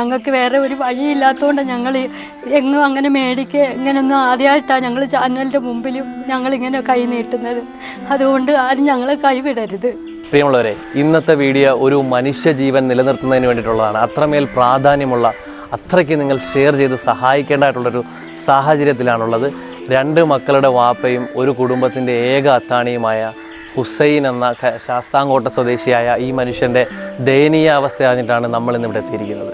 ഞങ്ങൾക്ക് വേറെ ഒരു വഴിയില്ലാത്തതുകൊണ്ട് ഞങ്ങൾ എങ്ങും അങ്ങനെ മേടിക്ക ഇങ്ങനെയൊന്നും ആദ്യമായിട്ടാണ് ഞങ്ങൾ ചാനലിന്റെ മുമ്പിലും ഞങ്ങളിങ്ങനെ കൈ നീട്ടുന്നത്. അതുകൊണ്ട് ആരും ഞങ്ങളെ കൈവിടരുത്. പ്രിയമുള്ളവരെ ഇന്നത്തെ വീഡിയോ ഒരു മനുഷ്യജീവൻ നിലനിർത്തുന്നതിന് വേണ്ടിയിട്ടുള്ളതാണ്. അത്രമേൽ പ്രാധാന്യമുള്ള അത്രയ്ക്ക് നിങ്ങൾ ഷെയർ ചെയ്ത് സഹായിക്കേണ്ടതായിട്ടുള്ളൊരു സാഹചര്യത്തിലാണുള്ളത്. രണ്ട് മക്കളുടെ വാപ്പയും ഒരു കുടുംബത്തിന്റെ ഏക അത്താണിയുമായ ഹുസൈൻ എന്ന ശാസ്താംകോട്ട സ്വദേശിയായ ഈ മനുഷ്യന്റെ ദയനീയ അവസ്ഥ അറിഞ്ഞിട്ടാണ് നമ്മൾ ഇന്നിവിടെ എത്തിയിരിക്കുന്നത്.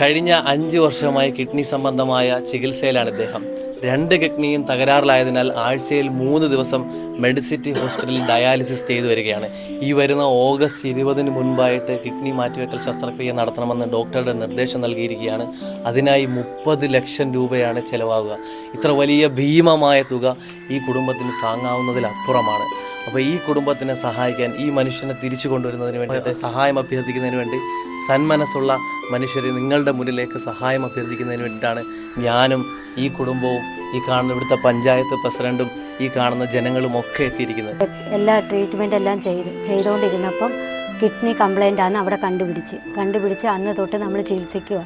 കഴിഞ്ഞ അഞ്ച് വർഷമായി കിഡ്നി സംബന്ധമായ ചികിത്സയിലാണ് ഇദ്ദേഹം. രണ്ട് കിഡ്നിയും തകരാറിലായതിനാൽ ആഴ്ചയിൽ മൂന്ന് ദിവസം മെഡിസിറ്റി ഹോസ്പിറ്റലിൽ ഡയാലിസിസ് ചെയ്തു വരികയാണ്. ഈ വരുന്ന ഓഗസ്റ്റ് ഇരുപതിന് മുൻപായിട്ട് കിഡ്നി മാറ്റിവെക്കൽ ശസ്ത്രക്രിയ നടത്തണമെന്ന് ഡോക്ടറുടെ നിർദ്ദേശം നൽകിയിരിക്കുകയാണ്. അതിനായി മുപ്പത് ലക്ഷം രൂപയാണ് ചിലവാകുക. ഇത്ര വലിയ ഭീമമായ തുക ഈ കുടുംബത്തിന് താങ്ങാവുന്നതിലപ്പുറമാണ്. അപ്പോൾ ഈ കുടുംബത്തിനെ സഹായിക്കാൻ ഈ മനുഷ്യനെ തിരിച്ചു കൊണ്ടുവരുന്നതിന് വേണ്ടി അദ്ദേഹത്തെ സഹായം അഭ്യർത്ഥിക്കുന്നതിന് വേണ്ടി സന്മനസ്സുള്ള മനുഷ്യരെ നിങ്ങളുടെ മുന്നിലേക്ക് സഹായം അഭ്യർത്ഥിക്കുന്നതിന് വേണ്ടിയിട്ടാണ് ഞാനും ഈ കുടുംബവും ഈ കാണുന്ന ഇവിടുത്തെ പഞ്ചായത്ത് പ്രസിഡന്റും ഈ കാണുന്ന ജനങ്ങളും ഒക്കെ എത്തിയിരിക്കുന്നത്. എല്ലാ ട്രീറ്റ്മെന്റ് എല്ലാം ചെയ്ത് ചെയ്തുകൊണ്ടിരുന്നപ്പം കിഡ്നി കംപ്ലൈന്റ് ആണ് അവിടെ കണ്ടുപിടിച്ച്. കണ്ടുപിടിച്ച് അന്ന് തൊട്ട് നമ്മൾ ചികിത്സിക്കുക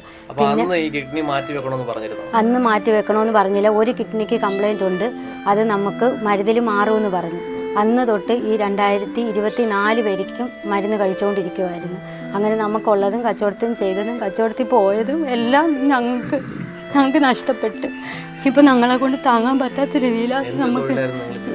കിഡ്നി മാറ്റി വെക്കണമെന്ന് പറഞ്ഞിരുന്നു? അന്ന് മാറ്റി വെക്കണമെന്ന് പറഞ്ഞില്ല. ഒരു കിഡ്നിക്ക് കംപ്ലൈന്റ് ഉണ്ട്. അത് നമുക്ക് മരുതിൽ മാറുമെന്ന് പറഞ്ഞു. അന്ന് തൊട്ട് ഈ രണ്ടായിരത്തി ഇരുപത്തി നാല് വരെയ്ക്കും മരുന്ന് കഴിച്ചുകൊണ്ടിരിക്കുമായിരുന്നു അങ്ങനെ നമുക്കുള്ളതും കച്ചവടത്തും ചെയ്തതും കച്ചവടത്തിൽ പോയതും എല്ലാം ഞങ്ങൾക്ക് ഞങ്ങൾക്ക് നഷ്ടപ്പെട്ട്. ഇപ്പം ഞങ്ങളെ കൊണ്ട് താങ്ങാൻ പറ്റാത്ത രീതിയിലാണ് നമുക്ക്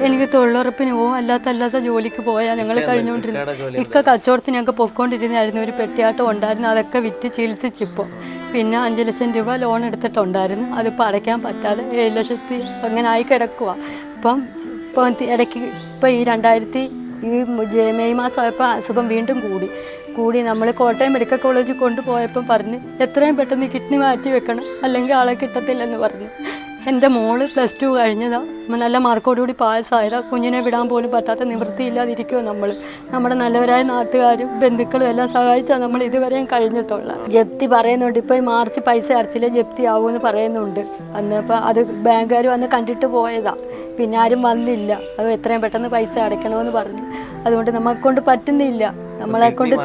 എനിക്ക് തൊഴിലുറപ്പിന് പോവും അല്ലാത്ത അല്ലാത്ത ജോലിക്ക് പോയാൽ ഞങ്ങൾ കഴിഞ്ഞുകൊണ്ടിരുന്നത്. ഇക്ക കച്ചവടത്തിനൊക്കെ പൊയ്ക്കൊണ്ടിരുന്നായിരുന്നു ഒരു പെട്ടിയാട്ടം ഉണ്ടായിരുന്നു. അതൊക്കെ വിറ്റ് ചികിത്സിച്ചിപ്പോൾ പിന്നെ അഞ്ച് ലക്ഷം രൂപ ലോൺ എടുത്തിട്ടുണ്ടായിരുന്നു. അതിപ്പോൾ അടയ്ക്കാൻ പറ്റാതെ ഏഴ് ലക്ഷത്തി അങ്ങനെ ആയി കിടക്കുക ഇപ്പം ഇപ്പം ഇടയ്ക്ക് ഇപ്പം ഈ രണ്ടായിരത്തി ഈ മെയ് മാസം ആയപ്പോൾ അസുഖം വീണ്ടും കൂടി. കൂടി നമ്മൾ കോട്ടയം മെഡിക്കൽ കോളേജിൽ കൊണ്ടുപോയപ്പം പറഞ്ഞ് എത്രയും പെട്ടെന്ന് കിഡ്നി മാറ്റി വെക്കണം അല്ലെങ്കിൽ ആളെ കിട്ടത്തില്ലെന്ന് പറഞ്ഞു. എന്റെ മോൾ പ്ലസ് ടു കഴിഞ്ഞതാണ് നല്ല മാർക്കോടുകൂടി പാസ്സായതാ കുഞ്ഞിനെ വിടാൻ പോലും പറ്റാത്ത നിവൃത്തിയില്ലാതിരിക്കുമോ നമ്മൾ നമ്മുടെ നല്ലവരായ നാട്ടുകാരും ബന്ധുക്കളും എല്ലാം സഹായിച്ചാൽ നമ്മൾ ഇതുവരെയും കഴിഞ്ഞിട്ടുള്ള. ജപ്തി പറയുന്നുണ്ട് ഇപ്പോൾ മാർച്ച് പൈസ അടച്ചില്ലേ ജപ്തി ആവുമെന്ന് പറയുന്നുണ്ട്. അന്ന് അപ്പോൾ അത് ബാങ്കുകാർ വന്ന് കണ്ടിട്ട് പോയതാ. പിന്നെ ആരും വന്നില്ല. അത് എത്രയും പെട്ടെന്ന് പൈസ അടയ്ക്കണമെന്ന് പറഞ്ഞു. അതുകൊണ്ട് നമ്മളെ കൊണ്ട് പറ്റുന്നില്ല നമ്മളെ കൊണ്ട്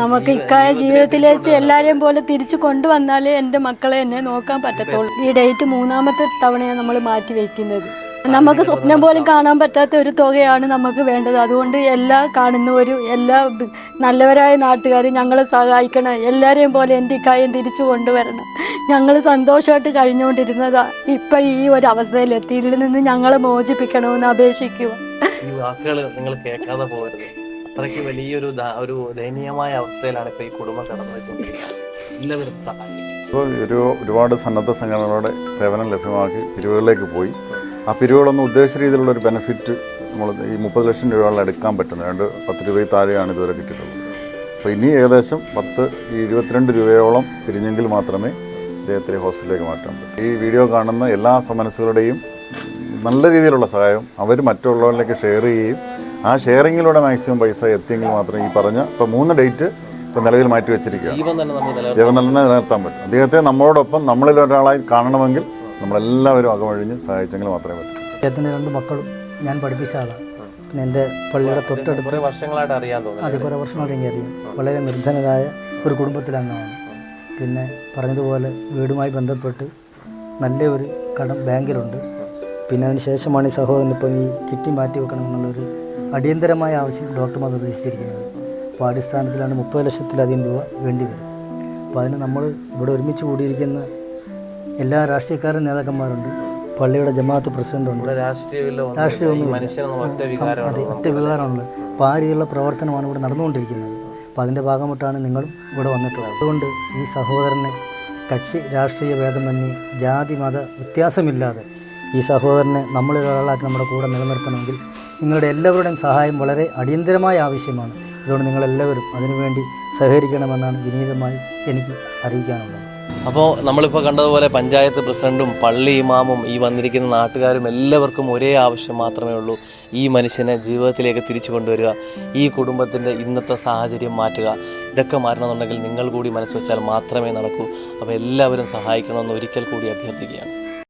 നമുക്ക് ഇക്കായ ജീവിതത്തിൽ വെച്ച് എല്ലാവരെയും പോലെ തിരിച്ചു കൊണ്ടുവന്നാലേ എന്റെ മക്കളെ എന്നെ നോക്കാൻ പറ്റത്തുള്ളൂ. ഈ ഡേറ്റ് മൂന്നാമത്തെ തവണയാണ് നമ്മൾ മാറ്റി വയ്ക്കുന്നത്. നമുക്ക് സ്വപ്നം പോലും കാണാൻ പറ്റാത്ത ഒരു തുകയാണ് നമുക്ക് വേണ്ടത്. അതുകൊണ്ട് എല്ലാ കാണുന്നവരും എല്ലാ നല്ലവരായ നാട്ടുകാരും ഞങ്ങളെ സഹായിക്കണം. എല്ലാവരെയും പോലെ എന്റെ ഇക്കാര്യം തിരിച്ചു കൊണ്ടുവരണം. ഞങ്ങൾ സന്തോഷമായിട്ട് കഴിഞ്ഞുകൊണ്ടിരുന്നതാ. ഇപ്പം ഈ ഒരു അവസ്ഥയിലെത്തി ഇതിൽ നിന്ന് ഞങ്ങളെ മോചിപ്പിക്കണമെന്ന് അപേക്ഷിക്കുക. ഈ വാക്കുകൾ നിങ്ങൾ കേൾക്കാതെ പോകരുത്. അത്രയ്ക്ക് വലിയൊരു ഒരു ദയനീയമായ അവസ്ഥയിലാണ് ഇപ്പൊ ഈ കുടുംബം കടന്നു പോയിക്കൊണ്ടിരിക്കുന്നത് എല്ലാവരും സഹായിക്കും. ഇപ്പോൾ ഒരു ഒരുപാട് സന്നദ്ധ സംഘടനകളുടെ സേവനം ലഭ്യമാക്കി പിരിവുകളിലേക്ക് പോയി. ആ പിരിവുകളൊന്നും ഉദ്ദേശിച്ച രീതിയിലുള്ള ഒരു ബെനിഫിറ്റ് നമ്മൾ ഈ മുപ്പത് ലക്ഷം രൂപകളിൽ എടുക്കാൻ പറ്റുന്നത്. രണ്ട് പത്ത് രൂപയിൽ താഴെയാണ് ഇതുവരെ കിട്ടിയിട്ടുള്ളത്. അപ്പോൾ ഇനി ഏകദേശം പത്ത് ഈ ഇരുപത്തിരണ്ട് രൂപയോളം പിരിഞ്ഞെങ്കിൽ മാത്രമേ ഇദ്ദേഹത്തെ ഹോസ്പിറ്റലിലേക്ക് മാറ്റാൻ പറ്റൂ. ഈ വീഡിയോ കാണുന്ന എല്ലാ സമനസ്സുകളുടെയും നല്ല രീതിയിലുള്ള സഹായം അവർ മറ്റുള്ളവരിലേക്ക് ഷെയർ ചെയ്യുകയും ആ ഷെയറിങ്ങിലൂടെ മാക്സിമം പൈസ എത്തിയെങ്കിൽ മാത്രം ഈ പറഞ്ഞ ഇപ്പോൾ മൂന്ന് ഡേറ്റ് ഇപ്പോൾ നിലവിൽ മാറ്റി വെച്ചിരിക്കുകയാണ്. ജീവൻ തന്നെ നിലനിർത്താൻ പറ്റും. അദ്ദേഹത്തെ നമ്മളോടൊപ്പം നമ്മളിൽ ഒരാളായി കാണണമെങ്കിൽ നമ്മളെല്ലാവരും അകമഴിഞ്ഞ് സഹായിച്ചെങ്കിൽ മാത്രമേ പറ്റൂ. അദ്ദേഹത്തിന്റെ രണ്ട് മക്കളും ഞാൻ പഠിപ്പിച്ച ആളാണ് പിന്നെ എന്റെ പള്ളിയുടെ തൊട്ടടുത്ത് കുറെ വർഷങ്ങളായിട്ട് അറിയാൻ അത് തോന്നുന്നു കുറേ വർഷങ്ങളായിട്ട് എനിക്കറിയാം വളരെ നിർജനരായ ഒരു കുടുംബത്തിലാണ് പിന്നെ പറഞ്ഞതുപോലെ വീടുമായി ബന്ധപ്പെട്ട് നല്ല ഒരു കടം ബാങ്കിലുണ്ട്. പിന്നെ അതിന് ശേഷമാണ് ഈ സഹോദരൻ ഇപ്പം ഈ കിറ്റി മാറ്റി വെക്കണം എന്നുള്ളൊരു അടിയന്തരമായ ആവശ്യം ഡോക്ടർമാർ നിർദ്ദേശിച്ചിരിക്കുന്നത്. അപ്പോൾ അടിസ്ഥാനത്തിലാണ് മുപ്പത് ലക്ഷത്തിലധികം രൂപ വേണ്ടി വരും. അപ്പോൾ അതിന് നമ്മൾ ഇവിടെ ഒരുമിച്ച് കൂടിയിരിക്കുന്ന എല്ലാ രാഷ്ട്രീയക്കാരും നേതാക്കന്മാരുണ്ട്. പള്ളിയുടെ ജമാഅത്ത് പ്രസിഡന്റുണ്ട്. രാഷ്ട്രീയമൊന്നും ഒറ്റ വികാരമാണുള്ളത് അപ്പോൾ ആ രീതിയിലുള്ള പ്രവർത്തനമാണ് ഇവിടെ നടന്നുകൊണ്ടിരിക്കുന്നത്. അപ്പോൾ അതിന്റെ ഭാഗമായിട്ടാണ് നിങ്ങളും ഇവിടെ വന്നിട്ടുള്ളത്. അതുകൊണ്ട് ഈ സഹോദരനെ കക്ഷി രാഷ്ട്രീയ ഭേദമന്യേ ജാതി മത വ്യത്യാസമില്ലാതെ ഈ സഹോദരനെ നമ്മളിലൊരാളാക്കി നമ്മുടെ കൂടെ നിലനിർത്തണമെങ്കിൽ നിങ്ങളുടെ എല്ലാവരുടെയും സഹായം വളരെ അടിയന്തരമായ ആവശ്യമാണ്. അതുകൊണ്ട് നിങ്ങളെല്ലാവരും അതിനുവേണ്ടി സഹകരിക്കണമെന്നാണ് വിനീതമായി എനിക്ക് അറിയിക്കാനുള്ളത്. അപ്പോൾ നമ്മളിപ്പോൾ കണ്ടതുപോലെ പഞ്ചായത്ത് പ്രസിഡന്റും പള്ളി ഇമാമും ഈ വന്നിരിക്കുന്ന നാട്ടുകാരും എല്ലാവർക്കും ഒരേ ആവശ്യം മാത്രമേ ഉള്ളൂ. ഈ മനുഷ്യനെ ജീവിതത്തിലേക്ക് തിരിച്ചു കൊണ്ടുവരിക ഈ കുടുംബത്തിന്റെ ഇന്നത്തെ സാഹചര്യം മാറ്റുക. ഇതൊക്കെ മാറണമെന്നുണ്ടെങ്കിൽ നിങ്ങൾ കൂടി മനസ്സ് വെച്ചാൽ മാത്രമേ നടക്കൂ. അപ്പോൾ എല്ലാവരും സഹായിക്കണമെന്ന് ഒരിക്കൽ കൂടി അഭ്യർത്ഥിക്കുകയാണ്.